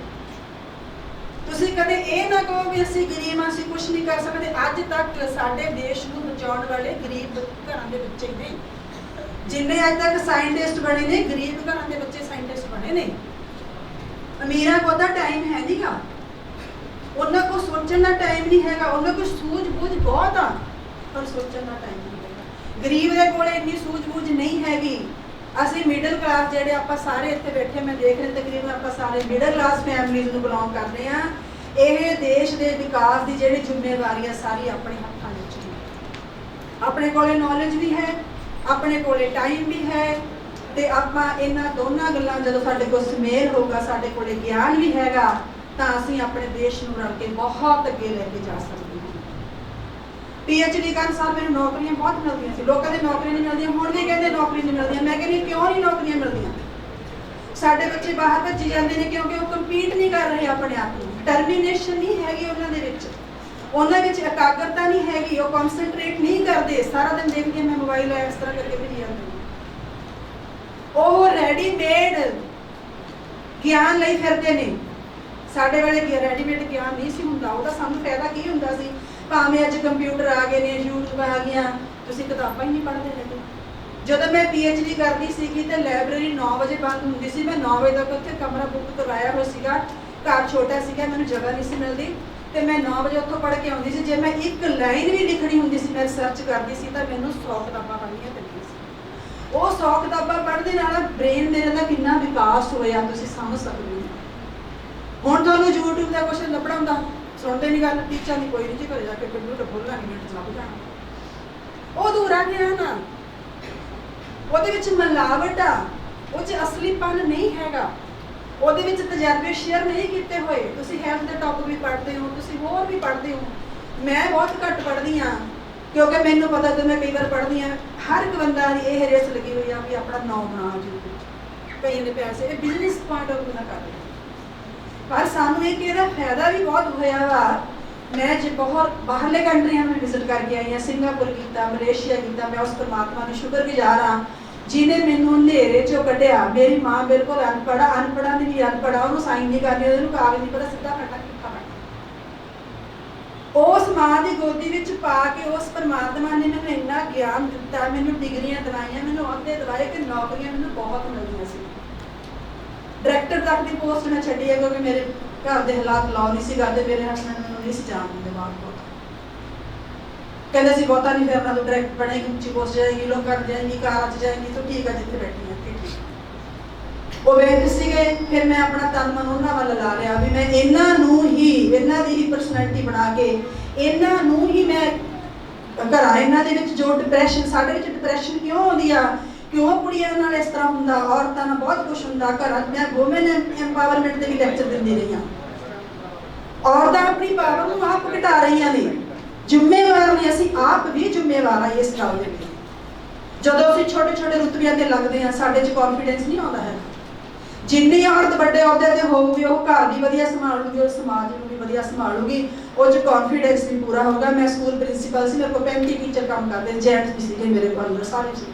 ਤੁਸੀਂ ਕਦੇ ਇਹ ਨਾ ਕਹੋ ਵੀ ਅਸੀਂ ਗਰੀਬ ਹਾਂ ਅਸੀਂ ਕੁਝ ਨਹੀਂ ਕਰ ਸਕਦੇ। ਅੱਜ ਤੱਕ ਸਾਡੇ ਦੇਸ਼ ਨੂੰ ਬਚਾਉਣ ਵਾਲੇ ਗਰੀਬ ਘਰਾਂ ਦੇ ਬੱਚੇ ਨੇ ਜਿੰਨੇ ਅੱਜ ਤੱਕ ਸਾਇੰਟਿਸਟ ਬਣੇ ਨੇ, ਗਰੀਬ ਘਰਾਂ ਦੇ ਬੱਚੇ ਸਾਇੰਟਿਸਟ ਬਣੇ ਨੇ। ਅਮੀਰਾਂ ਕੋਲ ਤਾਂ ਟਾਈਮ ਹੈ ਨਹੀਂਗਾ ਉਹਨਾਂ ਕੋਲ ਸੋਚਣ ਦਾ ਟਾਈਮ ਨਹੀਂ ਹੈਗਾ। ਉਹਨਾਂ ਕੋਲ ਸੂਝ-ਬੂਝ ਬਹੁਤ ਆ, ਪਰ ਸੋਚਣ ਦਾ ਟਾਈਮ ਨਹੀਂ ਹੈਗਾ। ਗਰੀਬ ਦੇ ਕੋਲ ਇੰਨੀ ਸੂਝ-ਬੂਝ ਨਹੀਂ ਹੈਗੀ। ਅਸੀਂ ਮਿਡਲ ਕਲਾਸ ਜਿਹੜੇ ਆਪਾਂ ਸਾਰੇ ਇੱਥੇ ਬੈਠੇ, ਮੈਂ ਦੇਖ ਰਹੀ ਤਕਰੀਬਨ ਆਪਾਂ ਸਾਰੇ ਮਿਡਲ ਕਲਾਸ ਫੈਮਿਲੀਜ਼ ਨੂੰ ਬਿਲੋਂਗ ਕਰਦੇ ਆ ਇਹ ਦੇਸ਼ ਦੇ ਵਿਕਾਸ ਦੀ ਜਿਹੜੀ ਜ਼ਿੰਮੇਵਾਰੀ ਆ, ਸਾਰੀ ਆਪਣੇ ਹੱਥਾਂ ਵਿੱਚ ਹੈ ਆਪਣੇ ਕੋਲੇ ਨੌਲੇਜ ਵੀ ਹੈ ਆਪਣੇ ਕੋਲੇ ਟਾਈਮ ਵੀ ਹੈ ਤੇ ਆਪਾਂ ਇਹਨਾਂ ਦੋਨਾਂ ਗੱਲਾਂ ਜਦੋਂ ਸਾਡੇ ਕੋਲ ਸੁਮੇਲ ਹੋਊਗਾ, ਸਾਡੇ ਕੋਲੇ ਗਿਆਨ ਵੀ ਹੈਗਾ, ਤਾਂ ਅਸੀਂ ਆਪਣੇ ਦੇਸ਼ ਨੂੰ ਰਲ ਕੇ ਬਹੁਤ ਅੱਗੇ ਲੈ ਕੇ ਜਾ ਸਕਦੇ ਹਾਂ। ਪੀਐਚਡੀ ਕਰਨ ਸਾਰ ਮੈਨੂੰ ਨੌਕਰੀਆਂ ਬਹੁਤ ਮਿਲਦੀਆਂ ਸੀ। ਲੋਕਾਂ ਦੇ ਨੌਕਰੀਆਂ ਨਹੀਂ ਮਿਲਦੀਆਂ, ਹੁਣ ਵੀ ਕਹਿੰਦੇ ਨੌਕਰੀ ਨਹੀਂ ਮਿਲਦੀਆਂ। ਮੈਂ ਕਹਿੰਦੀ, ਕਿਉਂ ਨਹੀਂ ਨੌਕਰੀਆਂ ਮਿਲਦੀਆਂ? ਸਾਡੇ ਬੱਚੇ ਬਾਹਰ ਭੱਜੀ ਜਾਂਦੇ ਨੇ ਕਿਉਂਕਿ ਉਹ ਕੰਪੀਟ ਨਹੀਂ ਕਰ ਰਹੇ ਆਪਣੇ ਆਪ ਨੂੰ। ਟਰਮੀਨੇਸ਼ਨ ਨਹੀਂ ਹੈਗੀ ਉਹਨਾਂ ਦੇ ਵਿੱਚ। ਉਹਨਾਂ ਵਿੱਚ ਇਕਾਗਰਤਾ ਨਹੀਂ ਹੈਗੀ, ਉਹ ਕਨਸੈਂਟਰੇਟ ਨਹੀਂ ਕਰਦੇ, ਸਾਰਾ ਦਿਨ ਦੇਖਦੇ ਮੈਂ ਮੋਬਾਈਲ ਐ ਇਸ ਤਰ੍ਹਾਂ ਕਰਕੇ ਫਿਰੀ ਜਾਂਦੇ ਉਹ ਰੈਡੀਮੇਡ ਗਿਆਨ ਲਈ ਫਿਰਦੇ ਨੇ। ਸਾਡੇ ਵੇਲੇ ਰੈਡੀਮੇਡ ਗਿਆਨ ਨਹੀਂ ਸੀ ਹੁੰਦਾ, ਉਹਦਾ ਸਾਨੂੰ ਫਾਇਦਾ ਕੀ ਹੁੰਦਾ ਸੀ? ਭਾਵੇਂ ਅੱਜ ਕੰਪਿਊਟਰ ਆ ਗਏ ਨੇ, YouTube ਆ ਗਿਆ ਤੁਸੀਂ ਕਿਤਾਬਾਂ ਹੀ ਨਹੀਂ ਪੜ੍ਹਦੇ ਹੈਗੇ। ਜਦੋਂ ਮੈਂ ਡੀ ਕਰਦੀ ਸੀਗੀ ਤੇ ਲਾਇਬ੍ਰੇਰੀ 9 ਵਜੇ ਬੰਦ ਹੁੰਦੀ ਸੀ, ਮੈਂ 9 ਵਜੇ ਤੱਕ ਉੱਥੇ ਕਮਰਾ ਬੁੱਕ ਕਰਵਾਇਆ ਹੋਇਆ ਸੀਗਾ। ਘਰ ਛੋਟਾ ਸੀਗਾ, ਮੈਨੂੰ ਜਗ੍ਹਾ ਨਹੀਂ ਸੀ ਮਿਲਦੀ। ਤੇ ਮੈਂ 9 ਵਜੇ ਉੱਥੋਂ ਪੜ੍ਹ ਕੇ ਆਉਂਦੀ ਸੀ। ਜੇ ਮੈਂ ਇੱਕ ਲਾਈਨ ਵੀ ਲਿਖਣੀ ਹੁੰਦੀ ਸੀ, ਮੈਂ ਰਿਸਰਚ ਕਰਦੀ ਸੀ, ਤਾਂ ਮੈਨੂੰ 100 ਕਿਤਾਬਾਂ ਪੜ੍ਹਨੀਆਂ ਪੈਂਦੀਆਂ ਸੀ। ਉਹ 100 ਕਿਤਾਬਾਂ ਪੜ੍ਹਦੇ ਨਾਲ ਬ੍ਰੇਨ ਮੇਰੇ ਦਾ ਕਿੰਨਾ ਵਿਕਾਸ ਹੋਇਆ, ਤੁਸੀਂ ਸਮਝ ਸਕਦੇ ਹੋ। ਹੁਣ ਤੁਹਾਨੂੰ YouTube ਦਾ ਕੁਐਸਚਨ ਲੱਭਣਾ ਹੁੰਦਾ, ਸੁਣਦੇ ਨਹੀਂ ਗੱਲ ਟੀਚਰ ਦੀ ਕੋਈ ਨਹੀਂ ਜੀ, ਘਰੇ ਜਾ ਕੇ ਕੰਪਿਊਟਰ ਖੋਲਣਾ ਨਹੀਂ ਮਿੰਟ ਲੱਭ ਜਾਣਾ। ਉਹ ਦੂਰਾ ਗਿਆਨ ਆ ਉਹਦੇ ਵਿੱਚ ਮਿਲਾਵਟ ਆ, ਉਹ 'ਚ ਅਸਲੀਪਨ ਨਹੀਂ ਹੈਗਾ। ਉਹਦੇ ਵਿੱਚ ਤਜਰਬੇ ਸ਼ੇਅਰ ਨਹੀਂ ਕੀਤੇ ਹੋਏ। ਤੁਸੀਂ ਹੈਲਥ ਦੇ ਟੌਪਿਕ ਵੀ ਪੜ੍ਹਦੇ ਹੋ, ਤੁਸੀਂ ਹੋਰ ਵੀ ਪੜ੍ਹਦੇ ਹੋ। ਮੈਂ ਬਹੁਤ ਘੱਟ ਪੜ੍ਹਦੀ ਆ ਕਿਉਂਕਿ ਮੈਨੂੰ ਪਤਾ ਤੇ ਮੈਂ ਕਈ ਵਾਰ ਪੜ੍ਹਦੀ ਆ ਹਰ ਇੱਕ ਬੰਦਾ ਦੀ ਇਹ ਰੇਸ ਲੱਗੀ ਹੋਈ ਆ ਵੀ ਆਪਣਾ ਨਾਮ ਬਣਾ ਜੀ। ਕਈ ਨੇ ਪੈਸੇ, ਇਹ ਬਿਜ਼ਨਸ ਪੁਆਇੰਟ ਆਫ ਨਾ ਕਰਦੇ ਪਰ ਸਾਨੂੰ ਇਹ ਕਿ ਇਹਦਾ ਫਾਇਦਾ ਵੀ ਬਹੁਤ ਹੋਇਆ ਵਾ। ਮੈਂ ਜੇ ਬਹੁਤ ਬਾਹਰਲੇ ਕੰਟਰੀਆਂ ਨੂੰ ਵਿਜ਼ਿਟ ਕਰਕੇ ਆਈ ਹਾਂ ਸਿੰਗਾਪੁਰ ਕੀਤਾ ਮਲੇਸ਼ੀਆ ਕੀਤਾ, ਮੈਂ ਉਸ ਪਰਮਾਤਮਾ ਨੂੰ ਸ਼ੁਕਰਗੁਜ਼ਾਰ ਹਾਂ ਜਿਨੇ ਮੈਨੂੰ ਹਨੇਰੇ ਚੋਂ ਕੱਢਿਆ, ਮੇਰੀ ਮਾਂ ਬਿਲਕੁਲ ਅਨਪੜਾ ਅਨਪੜਾ ਦੀ ਵੀ ਅਨਪੜਾ ਉਹਨੂੰ ਸਾਈਨ ਨਹੀਂ ਕਰਨੀ, ਉਹਨੂੰ ਕਾਗਜ਼ ਨਹੀਂ ਪਤਾ, ਸਿੱਧਾ ਕੱਟਾ ਕਿੱਥਾ ਉਸ ਮਾਂ ਦੀ ਗੋਦੀ ਵਿੱਚ ਪਾ ਕੇ ਉਸ ਪਰਮਾਤਮਾ ਨੇ ਮੈਨੂੰ ਇੰਨਾ ਗਿਆਨ ਦਿੱਤਾ, ਮੈਨੂੰ ਡਿਗਰੀਆਂ ਦਿਵਾਈਆਂ, ਮੈਨੂੰ ਅਹੁਦੇ ਦਿਵਾਏ ਕਿ ਨੌਕਰੀਆਂ ਮੈਨੂੰ ਬਹੁਤ ਮਿਲਦੀਆਂ ਸੀ। ਡਾਇਰੈਕਟਰ ਤੱਕ ਦੀ ਪੋਸਟ ਮੈਂ ਛੱਡੀ ਹੈ ਕਿਉਂਕਿ ਮੇਰੇ ਘਰ ਦੇ ਹਾਲਾਤ ਲਾਉ ਨਹੀਂ ਸੀ ਕਰਦੇ ਮੇਰੇ ਹਸਬੰਦ ਮੈਨੂੰ ਨਹੀਂ ਸੀ ਜਾਣ ਦਿੰਦੇ ਬਾਹਰ ਕੋਲ ਕਹਿੰਦੇ ਸੀ ਬਹੁਤਾ ਨਹੀਂ ਫਿਰ ਨਾ ਤੂੰ ਡਾਇਰੈਕਟ ਬਣੇਗੀ ਉੱਚੀ ਪੋਸਟ ਜਾਏਗੀ, ਲੋਕਾਂ ਨੂੰ ਜਾਏਗੀ ਕਾਰਾਂ 'ਚ ਜਾਏਗੀ, ਤੂੰ ਠੀਕ ਹੈ ਜਿੱਥੇ ਬੈਠੀ ਹੈ ਠੀਕ ਉਹ ਵੇਖ ਸੀਗੇ, ਫਿਰ ਮੈਂ ਆਪਣਾ ਤਨ ਮਨ ਉਹਨਾਂ ਵੱਲ ਲਾ ਲਿਆ ਵੀ ਮੈਂ ਇਹਨਾਂ ਨੂੰ ਹੀ, ਇਹਨਾਂ ਦੀ ਹੀ ਪਰਸਨੈਲਿਟੀ ਬਣਾ ਕੇ, ਇਹਨਾਂ ਨੂੰ ਹੀ ਮੈਂ ਘਰਾਂ, ਇਹਨਾਂ ਦੇ ਵਿੱਚ ਜੋ ਡਿਪਰੈਸ਼ਨ ਸਾਡੇ ਵਿੱਚ ਡਿਪਰੈਸ਼ਨ ਕਿਉਂ ਆਉਂਦੀ ਆ? ਕਿਉਂ ਕੁੜੀਆਂ ਨਾਲ ਇਸ ਤਰ੍ਹਾਂ ਹੁੰਦਾ, ਔਰਤਾਂ ਨਾਲ ਬਹੁਤ ਕੁਝ ਹੁੰਦਾ, ਘਰਾਂ, ਮੈਂ ਔਮਨ ਐਮਪਾਵਰਮੈਂਟ ਦੇ ਵੀ ਲੈਕਚਰ ਦਿੰਦੀ ਰਹੀ ਹਾਂ ਔਰਤਾਂ ਆਪਣੀ ਪਾਵਰ ਨੂੰ ਆਪ ਘਟਾ ਰਹੀਆਂ ਨੇ। ਜ਼ਿੰਮੇਵਾਰ ਨੇ ਅਸੀਂ ਆਪ ਵੀ ਜ਼ਿੰਮੇਵਾਰ ਆ ਇਸ ਗੱਲ ਦੇ ਲਈ। ਜਦੋਂ ਅਸੀਂ ਛੋਟੇ ਛੋਟੇ ਰੁਤਬਿਆਂ ਤੇ ਲੱਗਦੇ ਆ ਸਾਡੇ 'ਚ ਕੌਨਫੀਡੈਂਸ ਨਹੀਂ ਆਉਂਦਾ ਹੈ ਜਿੰਨੀ ਔਰਤ ਵੱਡੇ ਅਹੁਦੇ ਤੇ ਹੋਊਗੀ, ਉਹ ਘਰ ਵੀ ਵਧੀਆ ਸੰਭਾਲੂਗੀ, ਉਹ ਸਮਾਜ ਨੂੰ ਵੀ ਵਧੀਆ ਸੰਭਾਲੂਗੀ, ਉਹ 'ਚ ਕੌਨਫੀਡੈਂਸ ਵੀ ਪੂਰਾ ਹੋਊਗਾ। ਮੈਂ ਸਕੂਲ ਪ੍ਰਿੰਸੀਪਲ ਸੀ, ਮੇਰੇ ਕੋਲ 35 ਟੀਚਰ ਕੰਮ ਕਰਦੇ, ਜੈਂਟਸ ਵੀ ਸੀਗੇ ਮੇਰੇ ਕੋਲ ਅੰਦਰ ਸਾਰੇ ਸੀ।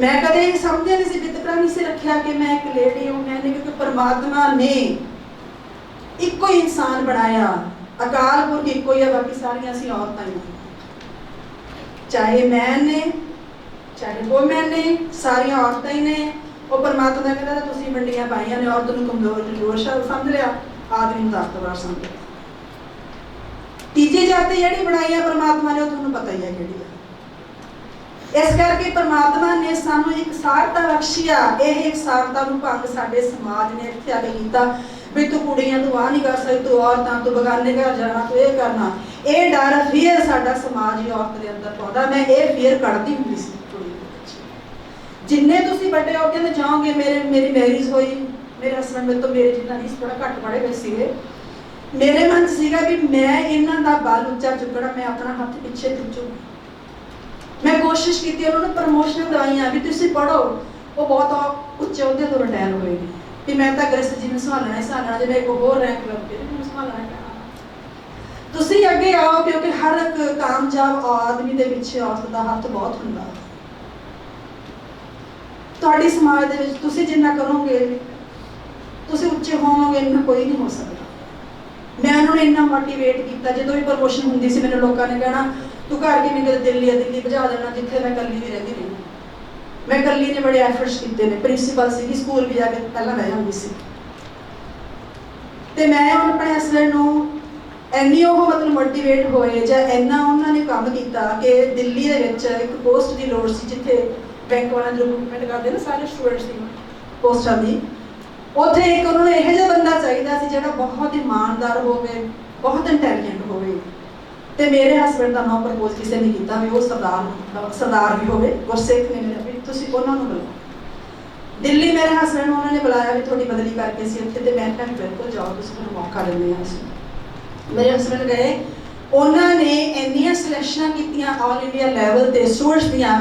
ਮੈਂ ਕਦੇ ਇਹ ਸਮਝਿਆ ਨਹੀਂ ਸੀ ਵਿਤਕਰਾ ਨਹੀਂ ਸੀ ਰੱਖਿਆ ਕਿ ਮੈਂ ਇੱਕ ਲੇਡੀ ਹਾਂ ਮੈंने ਕਿਉਂਕਿ ਪਰਮਾਤਮਾ ਨੇ ਇੱਕੋ ਹੀ ਇਨਸਾਨ ਬਣਾਇਆ। ਅਕਾਲ ਪੁਰਖ ਇੱਕੋ ਹੀ ਹੈ ਬਾਕੀ ਸਾਰੀਆਂ ਅਸੀਂ ਔਰਤਾਂ ਹੀ ਚਾਹੇ ਮੈਂ ਨੇ, ਚਾਹੇ ਵੋਮਨ ਨੇ, ਸਾਰੀਆਂ ਔਰਤਾਂ ਹੀ ਨੇ। ਉਹ ਪਰਮਾਤਮਾ ਕਹਿੰਦਾ, ਤੁਸੀਂ ਵੰਡੀਆਂ ਪਾਈਆਂ ਨੇ, ਔਰਤ ਨੂੰ ਕਮਜ਼ੋਰ ਕਮਜ਼ੋਰ ਸ਼ਬਦ ਸਮਝ ਲਿਆ ਆਦਮੀ ਨੂੰ ਤਾਕਤਵਰ ਸਮਝ ਲਿਆ। ਤੀਜੇ ਜਾਤ ਜਿਹੜੀ ਬਣਾਈ ਆ ਪਰਮਾਤਮਾ ਨੇ, ਉਹ ਤੁਹਾਨੂੰ ਪਤਾ ਹੀ ਹੈ ਕਿਹੜੀ ਆ। ਇਸ ਕਰਕੇ ਪਰਮਾਤਮਾ ਨੇ ਸਾਨੂੰ ਇੱਕ ਸਾਰਤਾ ਬਖਸ਼ੀ ਇਹ ਇੱਕ ਸਾਰਤਾ ਨੂੰ ਭੰਗ ਸਾਡੇ ਸਮਾਜ ਨੇ ਇੱਥੇ ਆ ਕੇ ਕੀਤਾ ਵੀ ਤੂੰ ਕੁੜੀਆਂ ਤੂੰ ਆ ਨਹੀਂ ਕਰ ਸਕਦੀ, ਤੂੰ ਔਰਤਾਂ ਤੂੰ ਬਗਾਨੇ ਘਰ ਜਾਣਾ, ਤੂੰ ਇਹ ਕਰਨਾ। ਇਹ ਡਰ ਫੀਅਰ ਸਾਡਾ ਸਮਾਜ ਹੀ ਔਰਤ ਦੇ ਅੰਦਰ ਪਾਉਂਦਾ। ਮੈਂ ਇਹ ਫੀਅਰ ਕੱਢਦੀ ਹੁੰਦੀ ਸੀ ਜਿੰਨੇ ਤੁਸੀਂ ਵੱਡੇ ਹੋ ਕੇ ਜਾਓਗੇ, ਮੇਰੇ, ਮੇਰੀ ਮੈਰਿਜ ਹੋਈ, ਮੇਰੇ ਹਸਬੰਦ ਮੇਰੇ ਤੋਂ ਮੇਰੇ ਜਿੰਨਾ ਨਹੀਂ ਥੋੜਾ ਘੱਟ ਪੜੇ ਹੋਏ ਸੀਗੇ। ਮੇਰੇ ਮਨ 'ਚ ਸੀਗਾ ਵੀ ਮੈਂ ਇਹਨਾਂ ਦਾ ਬਾਲ ਉੱਚਾ ਚੁੱਕਣਾ, ਮੈਂ ਆਪਣਾ ਹੱਥ ਪਿੱਛੇ ਖਿੱਚੂਗੀ ਮੈਂ ਕੋਸ਼ਿਸ਼ ਕੀਤੀ, ਉਹਨਾਂ ਨੂੰ ਪ੍ਰਮੋਸ਼ਨ ਦਵਾਈਆਂ ਵੀ ਤੁਸੀਂ ਪੜੋ ਉਹ ਬਹੁਤ ਉੱਚੇ ਅਹੁਦੇ ਤੋਂ ਰਿਟਾਇਰ ਹੋਏ ਨੇ। ਵੀ ਮੈਂ ਤਾਂ ਗ੍ਰਸਤ ਜੀ ਨੂੰ ਸੰਭਾਲਣਾ ਹੈ, ਸੰਭਾਲਣਾ ਜੇ ਇੱਕ ਹੋਰ ਰੈਂਕ ਲੱਗ ਕੇ ਮੈਨੂੰ ਸੰਭਾਲਣਾ ਤੁਸੀਂ ਅੱਗੇ ਆਓ, ਕਿਉਂਕਿ ਹਰ ਇੱਕ ਕਾਮਯਾਬ ਆਦਮੀ ਦੇ ਪਿੱਛੇ ਔਰਤ ਦਾ ਹੱਥ ਬਹੁਤ ਹੁੰਦਾ। ਤੁਹਾਡੀ ਸਮਾਜ ਦੇ ਵਿੱਚ ਤੁਸੀਂ ਜਿੰਨਾ ਕਰੋਗੇ, ਤੁਸੀਂ ਉੱਚੇ ਹੋਵੋਗੇ, ਇੰਨਾ ਕੋਈ ਨਹੀਂ ਹੋ ਸਕਦਾ। ਮੈਂ ਉਹਨਾਂ ਨੂੰ ਇੰਨਾ ਮੋਟੀਵੇਟ ਕੀਤਾ, ਜਦੋਂ ਵੀ ਪ੍ਰਮੋਸ਼ਨ ਹੁੰਦੀ ਸੀ, ਮੈਨੂੰ ਲੋਕਾਂ ਨੇ ਕਹਿਣਾ ਤੂੰ ਘਰ ਕਿਵੇਂ ਕਦੇ ਦਿੱਲੀ ਆ ਦਿੱਲੀ ਭਜਾ ਦੇਣਾ ਜਿੱਥੇ ਮੈਂ ਇਕੱਲੀ ਵੀ ਰਹਿੰਦੀ ਰਹੀ। ਮੈਂ ਇਕੱਲੀ ਨੇ ਬੜੇ ਐਫਰਟਸ ਕੀਤੇ ਨੇ। ਪ੍ਰਿੰਸੀਪਲ ਸੀਗੀ ਸਕੂਲ ਵੀ ਜਾ ਕੇ ਪਹਿਲਾਂ ਬਹਿ ਜਾਂਦੀ ਸੀ। ਤੇ ਮੈਂ ਹੁਣ ਆਪਣੇ ਹਸਬੰਡ ਨੂੰ ਇੰਨੀ ਉਹ ਮਤਲਬ ਮੋਟੀਵੇਟ ਹੋਏ ਜਾਂ ਇੰਨਾ ਉਹਨਾਂ ਨੇ ਕੰਮ ਕੀਤਾ ਕਿ ਦਿੱਲੀ ਦੇ ਵਿੱਚ ਇੱਕ ਪੋਸਟ ਦੀ ਲੋੜ ਸੀ, ਜਿੱਥੇ ਬੈਂਕ ਵਾਲਿਆਂ ਦੀ ਰਿਕਰੂਟਮੈਂਟ ਕਰਦੇ ਨੇ ਸਾਰੇ ਸਟੂਡੈਂਟਸ ਦੀ, ਪੋਸਟਾਂ ਦੀ। ਉੱਥੇ ਇੱਕ ਉਹਨਾਂ ਨੂੰ ਇਹੋ ਜਿਹਾ ਬੰਦਾ ਚਾਹੀਦਾ ਸੀ ਜਿਹੜਾ ਬਹੁਤ ਇਮਾਨਦਾਰ ਹੋਵੇ, ਬਹੁਤ ਇੰਟੈਲੀਜੈਂਟ ਹੋਵੇ। ਤੇ ਮੇਰੇ ਹਸਬੰਡ ਦਾ ਨਾਮ ਪ੍ਰਪੋਜ਼ ਕਿਸੇ ਨੇ ਕੀਤਾ ਵੀ ਉਹ ਸਰਦਾਰ ਸਰਦਾਰ ਵੀ ਹੋਵੇ, ਗੁਰਸੇਖ ਨੇ ਮੇਰੇ ਵੀ, ਤੁਸੀਂ ਉਹਨਾਂ ਨੂੰ ਬੁਲਾਓ। ਦਿੱਲੀ ਮੇਰੇ ਹਸਬੰਡ ਉਹਨਾਂ ਨੇ ਬੁਲਾਇਆ ਵੀ ਤੁਹਾਡੀ ਬਦਲੀ ਕਰਕੇ ਸੀ ਉੱਥੇ ਤੇ ਮੈਂ ਕਿਹਾ ਬਿਲਕੁਲ ਜਾਓ, ਤੁਸੀਂ ਮੈਨੂੰ ਮੌਕਾ ਦਿੰਦੇ ਆ ਅਸੀਂ। ਮੇਰੇ ਹਸਬੰਡ ਗਏ, ਉਹਨਾਂ ਨੇ ਇੰਨੀਆਂ ਸਿਲੈਕਸ਼ਨਾਂ ਕੀਤੀਆਂ ਆਲ ਇੰਡੀਆ ਲੈਵਲ ਤੇ ਸਟੂਡੈਂਟਸ ਦੀਆਂ।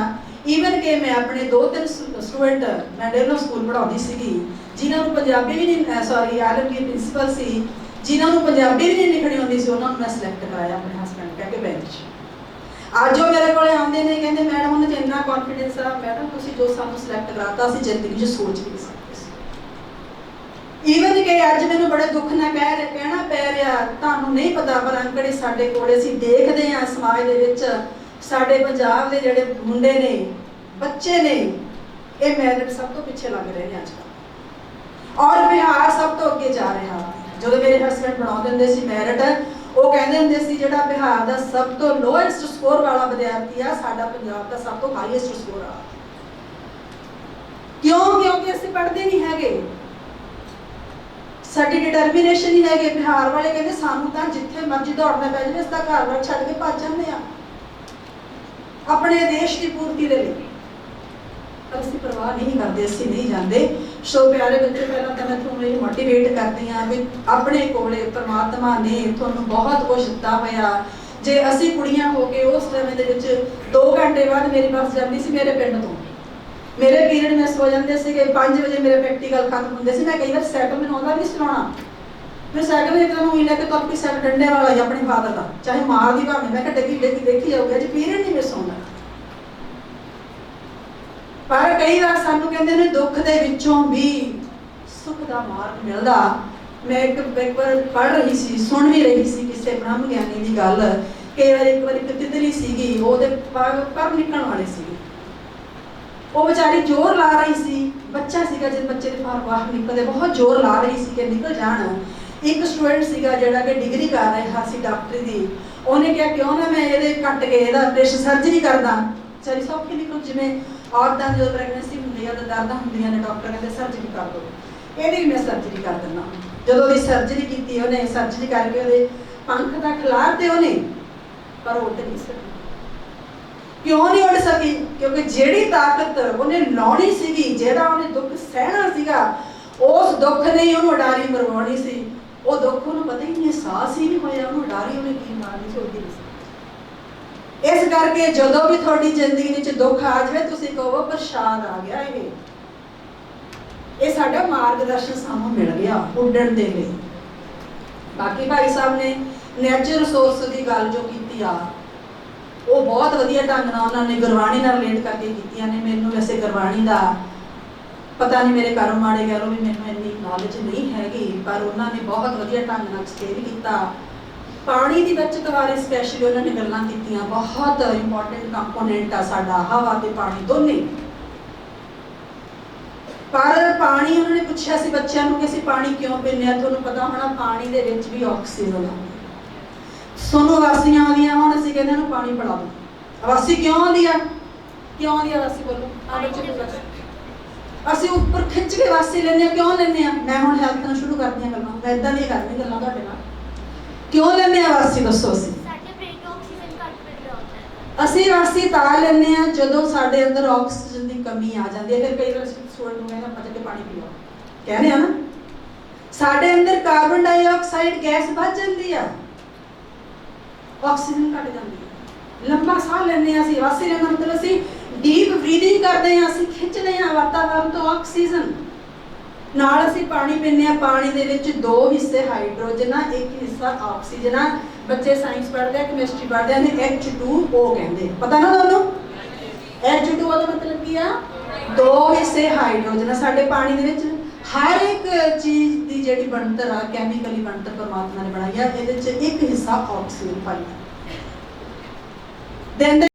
ਈਵਨ ਕਿ ਮੈਂ ਆਪਣੇ ਦੋ ਤਿੰਨ ਸਟੂਡੈਂਟ ਮੈਂ ਡੇਲੋ ਸਕੂਲ ਪੜਾਉਂਦੀ ਸੀਗੀ, ਜਿਨ੍ਹਾਂ ਨੂੰ ਪੰਜਾਬੀ ਵੀ ਨਹੀਂ ਸੌਰੀ ਆਲਮਗੀਰ ਪ੍ਰਿੰਸੀਪਲ ਸੀ, ਜਿਨ੍ਹਾਂ ਨੂੰ ਪੰਜਾਬੀ ਵੀ ਨਹੀਂ ਲਿਖਣੀ ਆਉਂਦੀ ਸੀ, ਉਹਨਾਂ ਨੂੰ ਮੈਂ ਸਿਲੈਕਟ ਕਰਾਇਆ ਆਪਣੇ ਕੇ ਬੈਂਚ ਅੱਜ ਉਹ ਮੇਰੇ ਕੋਲੇ ਆਉਂਦੇ ਨੇ, ਕਹਿੰਦੇ, ਮੈਡਮ, ਉਹਨਾਂ 'ਚ ਇੰਨਾ ਕੌਨਫੀਡੈਂਸ ਆ। ਮੈਡਮ, ਤੁਸੀਂ ਜੋ ਸਾਨੂੰ ਸਿਲੈਕਟ ਕਰਾਤਾ, ਅਸੀਂ ਜ਼ਿੰਦਗੀ 'ਚ ਸੋਚ ਵੀ ਨਹੀਂ ਸਕਦੇ ਸੀ। ਈਵਨ ਕਿ ਅੱਜ ਮੈਨੂੰ ਬੜੇ ਦੁੱਖ ਨਾਲ ਕਹਿ ਰਿਹਾ, ਕਹਿਣਾ ਪੈ ਰਿਹਾ, ਤੁਹਾਨੂੰ ਨਹੀਂ ਪਤਾ, ਪਰ ਅੰਕੜੇ ਸਾਡੇ ਕੋਲੇ ਅਸੀਂ ਦੇਖਦੇ ਹਾਂ ਸਮਾਜ ਦੇ ਵਿੱਚ। ਸਾਡੇ ਪੰਜਾਬ ਦੇ ਜਿਹੜੇ ਮੁੰਡੇ ਨੇ, ਬੱਚੇ ਨੇ, ਇਹ ਮੈਰਿਟ ਸਭ ਤੋਂ ਪਿੱਛੇ ਲੱਗ ਰਹੇ ਨੇ ਅੱਜ ਕੱਲ੍ਹ ਔਰ ਬਿਹਾਰ ਸਭ ਤੋਂ ਅੱਗੇ ਜਾ ਰਿਹਾ। ਜਦੋਂ ਮੇਰੇ ਹਸਬੰਡ ਬਣਾਉਂਦੇ ਹੁੰਦੇ ਸੀ ਮੈਰਿਟ ਉਹ ਕਹਿੰਦੇ ਹੁੰਦੇ ਸੀ, ਜਿਹੜਾ ਬਿਹਾਰ ਦਾ ਸਭ ਤੋਂ ਲੋਐਸਟ ਸਕੋਰ ਵਾਲਾ ਵਿਦਿਆਰਥੀ ਆ, ਸਾਡਾ ਪੰਜਾਬ ਦਾ ਸਭ ਤੋਂ ਹਾਈਐਸਟ ਸਕੋਰ ਆ। ਕਿਉਂ? ਕਿਉਂਕਿ ਅਸੀਂ ਪੜ੍ਹਦੇ ਨਹੀਂ ਹੈਗੇ। ਸਾਡੀ ਡਿਟਰਮੀਨੇਸ਼ਨ ਹੀ ਹੈ ਬਿਹਾਰ ਵਾਲੇ, ਕਹਿੰਦੇ ਸਾਨੂੰ ਤਾਂ ਜਿੱਥੇ ਮਰਜ਼ੀ ਦੌੜਨਾ ਪੈ ਜਾਵੇ ਇਸ ਦਾ ਘਰ-ਬਾਰ ਛੱਡ ਕੇ ਭੱਜ ਜਾਂਦੇ ਆ। ਆਪਣੇ ਦੇਸ਼ ਦੀ ਪੂਰਤੀ ਦੇ ਲਈ। ਪਰ ਅਸੀਂ ਪਰਵਾਹ ਨਹੀਂ ਕਰਦੇ, ਅਸੀਂ ਨਹੀਂ ਜਾਂਦੇ। ਸੋ ਪਿਆਰੇ ਬੱਚੇ, ਪਹਿਲਾਂ ਤਾਂ ਮੈਂ ਤੁਹਾਨੂੰ ਇਹ ਮੋਟੀਵੇਟ ਕਰਦੀ ਹਾਂ ਵੀ ਆਪਣੇ ਕੋਲੇ ਪ੍ਰਮਾਤਮਾ ਨੇ ਤੁਹਾਨੂੰ ਬਹੁਤ ਕੁਝ ਦਿੱਤਾ ਹੋਇਆ। ਜੇ ਅਸੀਂ ਕੁੜੀਆਂ ਹੋ ਕੇ ਉਸ ਸਮੇਂ ਦੇ ਵਿੱਚ 2 ਘੰਟੇ ਬਾਅਦ ਮੇਰੀ ਬੱਸ ਜਾਂਦੀ ਸੀ ਮੇਰੇ ਪਿੰਡ ਤੋਂ। ਮੇਰੇ ਪੀਰੀਅਡ ਮੈਂ ਸੋ ਜਾਂਦੇ ਸੀਗੇ 5 ਵਜੇ ਮੇਰੇ ਪ੍ਰੈਕਟੀਕਲ ਖਤਮ ਹੁੰਦੇ ਸੀ। ਮੈਂ ਕਈ ਵਾਰ ਸਾਈਕਲ ਮੈਨੂੰ ਆਉਂਦਾ ਵੀ ਚਲਾਉਣਾ ਮੈਂ ਸਾਈਕਲ ਇੱਕ ਦਿਨ ਉਹੀ ਲੈ ਕੇ ਤੁਰ ਪਈ ਸਾਈਕਲ ਡੰਡੇ ਵਾਲਾ ਹੀ ਆਪਣੇ ਫਾਦਰ ਦਾ। ਚਾਹੇ ਮਾਰ ਦੀ ਭਾਵੇਂ, ਮੈਂ ਕਿਹਾ ਡੱਗੀ ਡੱਗੀ, ਦੇਖੀ ਜਾਊਗਾ ਜੀ ਪੀਰੀਅਡ ਨਹੀਂ ਮਿਸ ਹੁੰਦਾ ਪਰ ਕਈ ਵਾਰ ਸਾਨੂੰ ਕਹਿੰਦੇ ਨੇ ਦੁੱਖ ਦੇ ਵਿੱਚੋਂ ਵੀ ਸੁੱਖ ਦਾ ਮਾਰਗ ਮਿਲਦਾ। ਮੈਂ ਇੱਕ ਇੱਕ ਵਾਰ ਪੜ੍ਹ ਰਹੀ ਸੀ, ਸੁਣ ਵੀ ਰਹੀ ਸੀ ਕਿਸੇ ਬ੍ਰਹਮ ਗਿਆਨੀ ਦੀ ਗੱਲ ਕਈ ਵਾਰ ਇੱਕ ਵਾਰੀ ਤਿਤਲੀ ਸੀਗੀ, ਉਹਦੇ ਪਰ ਪਰ ਨਿਕਲਣ ਵਾਲੇ ਸੀ। ਉਹ ਵਿਚਾਰੀ ਜ਼ੋਰ ਲਾ ਰਹੀ ਸੀ, ਬੱਚਾ ਸੀਗਾ ਜਦ ਬੱਚੇ ਦੇ ਫਾਰ ਬਾਹਰ ਨਿਕਲਦੇ, ਬਹੁਤ ਜ਼ੋਰ ਲਾ ਰਹੀ ਸੀ ਕਿ ਨਿਕਲ ਜਾਣ। ਇੱਕ ਸਟੂਡੈਂਟ ਸੀਗਾ ਜਿਹੜਾ ਕਿ ਡਿਗਰੀ ਕਰ ਰਿਹਾ ਸੀ ਡਾਕਟਰੀ ਦੀ। ਉਹਨੇ ਕਿਹਾ, ਕਿਉਂ ਨਾ ਮੈਂ ਇਹਦੇ ਕੱਟ ਕੇ ਇਹਦਾ ਆਪਰੇਸ਼ਨ ਸਰਜਰੀ ਕਰਦਾ? ਵਿਚਾਰੀ ਸੌਖੀ ਨਿਕਲ, ਜਿਵੇਂ ਔਰਤਾਂ ਜਦੋਂ ਪ੍ਰੈਗਨੈਂਸੀ ਹੁੰਦੀ ਆ, ਤਾਂ ਦਰਦਾਂ ਹੁੰਦੀਆਂ ਨੇ, ਡਾਕਟਰ ਕਹਿੰਦੇ ਸਰਜਰੀ ਕਰ ਦਿਓ। ਇਹਦੀ ਵੀ ਮੈਂ ਸਰਜਰੀ ਕਰ ਦਿੰਦਾ। ਜਦੋਂ ਦੀ ਸਰਜਰੀ ਕੀਤੀ ਉਹਨੇ ਸਰਜਰੀ ਕਰਕੇ ਉਹਦੇ ਪੰਖ ਦਾ ਖਿਲਾਰ ਉਹਨੇ, ਪਰ ਉੱਡ ਨਹੀਂ ਸਕੀ। ਕਿਉਂ ਨਹੀਂ ਉੱਡ ਸਕੀ? ਕਿਉਂਕਿ ਜਿਹੜੀ ਤਾਕਤ ਉਹਨੇ ਲਾਉਣੀ ਸੀਗੀ ਜਿਹੜਾ ਉਹਨੇ ਦੁੱਖ ਸਹਿਣਾ ਸੀਗਾ, ਉਸ ਦੁੱਖ ਨੇ ਹੀ ਉਹਨੂੰ ਉਡਾਰੀ ਮਰਵਾਉਣੀ ਸੀ। ਉਹ ਦੁੱਖ ਉਹਨੂੰ ਪਤਾ ਹੀ ਨਹੀਂ ਅਹਿਸਾਸ ਹੀ ਨਹੀਂ ਹੋਇਆ, ਉਹਨੂੰ ਉਡਾਰੀ ਉਹਨੇ ਕੀ ਮਾਰਨੀ ਸੀ ਉਹਦੀ ਨਹੀਂ ਸੀ। ਇਸ ਕਰਕੇ ਜਦੋਂ ਵੀ ਤੁਹਾਡੀ ਜ਼ਿੰਦਗੀ ਵਿੱਚ ਦੁੱਖ ਆ ਜਾਵੇ, ਤੁਸੀਂ ਕਹੋ ਪ੍ਰਸ਼ਾਦ ਆ ਗਿਆ ਇਹ। ਇਹ ਸਾਡਾ ਮਾਰਗਦਰਸ਼ਨ ਸਾਨੂੰ ਮਿਲ ਗਿਆ ਉੱਡਣ ਦੇ ਲਈ। ਬਾਕੀ ਭਾਈ ਸਾਹਿਬ ਨੇ ਨੈਚੁਰਲ ਰਿਸੋਰਸ ਦੀ ਗੱਲ ਜੋ ਕੀਤੀ ਆ, ਉਹ ਬਹੁਤ ਵਧੀਆ ਢੰਗ ਨਾਲ ਉਹਨਾਂ ਨੇ ਗੁਰਬਾਣੀ ਨਾਲ ਰਿਲੇਟ ਕਰਕੇ ਕੀਤੀਆਂ ਨੇ। ਮੈਨੂੰ ਵੈਸੇ ਗੁਰਬਾਣੀ ਦਾ ਪਤਾ ਨਹੀਂ, ਮੇਰੇ ਕਰਮ ਮਾੜੇ ਕਹਿ ਲਓ ਵੀ ਮੈਨੂੰ ਇੰਨੀ ਨੌਲੇਜ ਨਹੀਂ ਹੈਗੀ, ਪਰ ਉਹਨਾਂ ਨੇ ਬਹੁਤ ਵਧੀਆ ਢੰਗ ਨਾਲ ਐਕਸਪਲੇਨ ਕੀਤਾ। ਪਾਣੀ ਦੀ ਬਚਤ ਬਾਰੇ ਸਪੈਸ਼ਲੀ ਉਹਨਾਂ ਨੇ ਗੱਲਾਂ ਕੀਤੀਆਂ, ਬਹੁਤ ਇੰਪੋਰਟੈਂਟ ਕੰਪੋਨੈਂਟ ਆ ਸਾਡਾ, ਹਵਾ ਤੇ ਪਾਣੀ ਦੋਨੇ। ਪਰ ਪਾਣੀ ਉਹਨਾਂ ਨੇ ਪੁੱਛਿਆ ਸੀ ਬੱਚਿਆਂ ਨੂੰ ਕਿ ਅਸੀਂ ਪਾਣੀ ਕਿਉਂ ਪੀਂਦੇ ਆ, ਤੁਹਾਨੂੰ ਪਤਾ ਹੋਣਾ ਪਾਣੀ ਦੇ ਵਿੱਚ ਵੀ ਆਕਸੀਜਨ ਆ। ਸੋਨੂੰ ਵਾਸੀਆਂ ਆਉਂਦੀਆਂ, ਹੁਣ ਅਸੀਂ ਕਹਿੰਦੇ ਨੂੰ ਪਾਣੀ ਪਿਲਾ ਦਿਓ ਵਾਸੀ ਕਿਉਂ ਆਉਂਦੀ ਆ? ਕਿਉਂ ਆਉਂਦੀ ਆ ਵਾਸੀ ਬੋਲੋ? ਆ ਬੱਚੇ ਨੂੰ ਅਸੀਂ ਉੱਪਰ ਖਿੱਚ ਕੇ ਵਾਸੀ ਲੈਂਦੇ ਆ ਕਿਉਂ ਲੈਂਦੇ ਆ ਮੈਂ ਹੁਣ ਹੈਲਥ ਨਾਲ ਸ਼ੁਰੂ ਕਰਦੀਆਂ ਗੱਲਾਂ, ਮੈਂ ਇਦਾਂ ਦੀਆਂ ਕਰਦੀ ਗੱਲਾਂ ਤੁਹਾਡੇ ਨਾਲ। ਕਿਉਂ ਲੈਂਦੇ ਆ ਵਾਸੀ ਦੱਸੋ ਅਸੀਂ? ਸਾਡੇ ਬ੍ਰੇਨ ਨੂੰ ਆਕਸੀਜਨ ਘੱਟ ਮਿਲ ਰਿਹਾ ਹੁੰਦਾ ਹੈ। ਅਸੀਂ ਵਾਸੀ ਤਾਂ ਲੈਂਦੇ ਆ ਜਦੋਂ ਸਾਡੇ ਅੰਦਰ ਆਕਸੀਜਨ ਦੀ ਕਮੀ ਆ ਜਾਂਦੀ ਹੈ ਫਿਰ ਕਈ ਵਾਰ ਸਟੂਡੈਂਟ ਨੂੰ ਕਹਿੰਦਾ ਪਤਾ ਕਿ ਪਾਣੀ ਪੀਓ। ਕਹਿੰਦੇ ਆ ਨਾ ਸਾਡੇ ਅੰਦਰ ਕਾਰਬਨ ਡਾਈਆਕਸਾਈਡ ਗੈਸ ਵੱਧ ਜਾਂਦੀ ਆ। ਆਕਸੀਜਨ ਘਟ ਜਾਂਦੀ ਹੈ ਲੰਬਾ ਸਾਹ ਲੈਂਦੇ ਆ ਅਸੀਂ ਵਾਸੀ ਦਾ ਮਤਲਬ ਅਸੀਂ ਡੀਪ ਬਰੀਥਿੰਗ ਕਰਦੇ ਆ ਅਸੀਂ ਖਿੱਚਦੇ ਆ ਵਾਤਾਵਰਨ ਤੋਂ ਆਕਸੀਜਨ। ਨਾਲ ਅਸੀਂ ਪਾਣੀ ਪੀਂਦੇ ਆ ਪਾਣੀ ਦੇ ਵਿੱਚ ਦੋ ਹਿੱਸੇ ਹਾਈਡਰੋਜਨ ਆ, ਇੱਕ ਹਿੱਸਾ ਆਕਸੀਜਨ ਆ। ਬੱਚੇ ਸਾਇੰਸ ਪੜ੍ਹਦੇ ਆ, ਕੈਮਿਸਟਰੀ ਪੜ੍ਹਦੇ ਆ ਨੇ H2O ਕਹਿੰਦੇ ਪਤਾ ਨਾ ਤੁਹਾਨੂੰ? H2O ਦਾ ਮਤਲਬ ਕੀ ਆ? ਦੋ ਹਿੱਸੇ ਹਾਈਡਰੋਜਨ ਆ ਸਾਡੇ ਪਾਣੀ ਦੇ ਵਿੱਚ। ਹਰ ਇੱਕ ਚੀਜ਼ ਦੀ ਜਿਹੜੀ ਬਣਤਰ ਆ ਕੈਮੀਕਲੀ ਬਣਤਰ ਪਰਮਾਤਮਾ ਨੇ ਬਣਾਈ ਆ, ਇਹਦੇ ਵਿੱਚ ਇੱਕ ਹਿੱਸਾ ਆਕਸੀਜਨ ਪਾਈ ਆ। ਦਿਨ